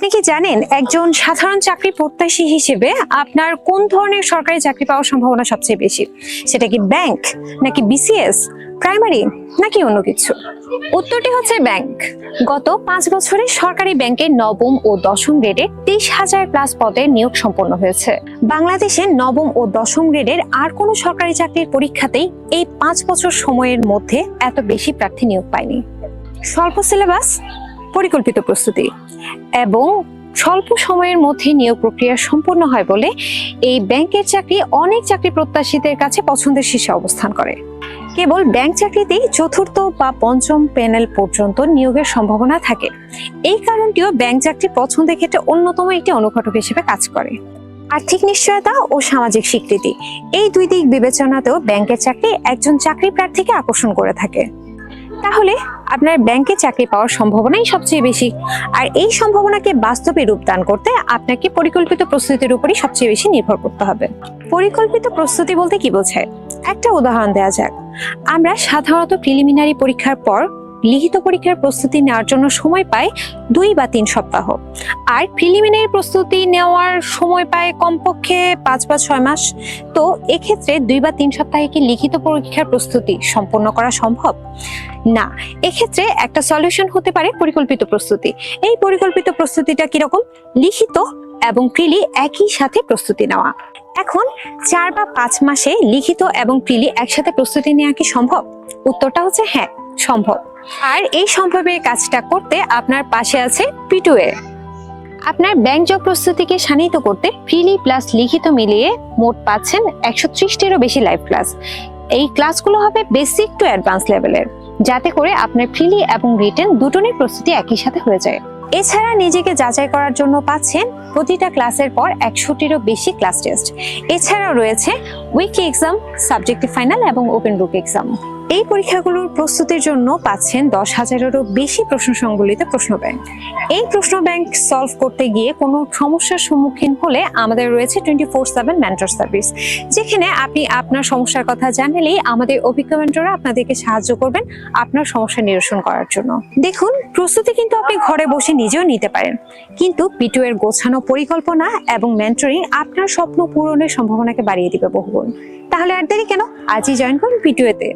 আপনি কি জানেন একজন সাধারণ চাকরি প্রত্যাশী হিসেবে আপনার কোন ধরনের সরকারি চাকরি পাওয়ার সম্ভাবনা সবচেয়ে বেশি? সেটা কি ব্যাংক, নাকি বিসিএস প্রাইমারি নাকি অন্য কিছু? উত্তরটি হচ্ছে ব্যাংক। গত পাঁচ বছরে সরকারি ব্যাংকে নবম ও দশম গ্রেডে তেইশ হাজার প্লাস পদে নিয়োগ সম্পন্ন হয়েছে। বাংলাদেশে নবম ও দশম গ্রেডের আর কোনো সরকারি চাকরির পরীক্ষাতেই এই পাঁচ বছর সময়ের মধ্যে এত বেশি প্রার্থী নিয়োগ পায়নি। স্বল্প সিলেবাস পরিকল্পিত প্রস্তুতি এবং স্বল্প সময়ের মধ্যে নিয়োগ প্রক্রিয়া সম্পূর্ণ হয় বলে এই ব্যাংকের চাকরি অনেক চাকরি প্রত্যাশীদের কাছে পছন্দের শীর্ষে অবস্থান করে। কেবল ব্যাংক চাকরিতেই চতুর্থ বা পঞ্চম প্যানেল পর্যন্ত নিয়োগের সম্ভাবনা থাকে। এই কারণটিও ব্যাংক চাকরি পছন্দের ক্ষেত্রে অন্যতম একটি অনুঘটক হিসেবে কাজ করে। আর্থিক নিশ্চয়তা ও সামাজিক স্বীকৃতি, এই দুই দিক বিবেচনাতেও ব্যাংকের চাকরি একজন চাকরি প্রার্থীকে আকর্ষণ করে থাকে। তাহলে আপনার ব্যাংকে চাকরি পাওয়ার সম্ভাবনাই সবচেয়ে বেশি। আর এই সম্ভাবনাকে বাস্তবে রূপদান করতে আপনাকে পরিকল্পিত প্রস্তুতির উপরই সবচেয়ে বেশি নির্ভর করতে হবে। পরিকল্পিত প্রস্তুতি বলতে কি বোঝায়? একটা উদাহরণ দেওয়া যাক। আমরা সাধারণত প্রিলিমিনারি পরীক্ষার পর লিখিত পরীক্ষার প্রস্তুতি নেওয়ার জন্য সময় পাই দুই বা তিন সপ্তাহ। আর প্রিলিমিনারি প্রস্তুতি নেওয়ার সময় পায় কমপক্ষে পাঁচ বা ছয় মাস। তো এক্ষেত্রে দুই বা তিন সপ্তাহে কি লিখিত পরীক্ষার প্রস্তুতি সম্পন্ন করা সম্ভব? না, এক্ষেত্রে একটা সলিউশন হতে পারে পরিকল্পিত প্রস্তুতি। এই পরিকল্পিত প্রস্তুতিটা কীরকম? লিখিত এবং প্রিলি একই সাথে প্রস্তুতি নেওয়া। এখন চার বা পাঁচ মাসে লিখিত এবং প্রিলি একসাথে প্রস্তুতি নেওয়া কি সম্ভব? উত্তরটা হচ্ছে হ্যাঁ সম্ভব। আর এই সম্ভবের কাজটা করতে আপনার পাশে আছে পিটুয়ে আপনার ব্যাংক জব প্রস্তুতিকে শানিত করতে ফ্রিলি প্লাস লিখিত মিলিয়ে মোট পাচ্ছেন একশো ত্রিশটিরও বেশি লাইভ ক্লাস এই ক্লাসগুলো হবে বেসিক টু অ্যাডভান্স লেভেলের, যাতে করে আপনার ফ্রিলি এবং রিটেন দুটোরই প্রস্তুতি একই সাথে হয়ে যায়। এছাড়া নিজেকে যাচাই করার জন্য পাচ্ছেন প্রতিটা ক্লাসের পর একশোটিরও বেশি ক্লাস টেস্ট। এছাড়াও রয়েছে উইকলি এক্সাম সাবজেক্টিভ ফাইনাল এবং ওপেন বুক এক্সাম এই পরীক্ষাগুলোর প্রস্তুতির জন্য পাচ্ছেন দশ হাজারেরও বেশি প্রশ্ন সংবলিত প্রশ্ন ব্যাংক। এই প্রশ্ন ব্যাংক সলভ করতে গিয়ে কোনো সমস্যার সম্মুখীন হলে আমাদের রয়েছে twenty four seven mentor service যেখানে আপনি আপনার সমস্যার কথা জানালেই আমাদের অভিজ্ঞ মেন্টররা আপনাদেরকে সাহায্য করবেন আপনার সমস্যা নিরসন করার জন্য। দেখুন, প্রস্তুতি কিন্তু আপনি ঘরে বসে নিজেও নিতে পারেন। কিন্তু পিটু এর গোছানো পরিকল্পনা এবং মেন্টরিং আপনার স্বপ্ন পূরণের সম্ভাবনাকে বাড়িয়ে দিবে বহুগুণ। তাহলে আর দেরি কেন? আজই জয়েন করুন পিটুয়েতে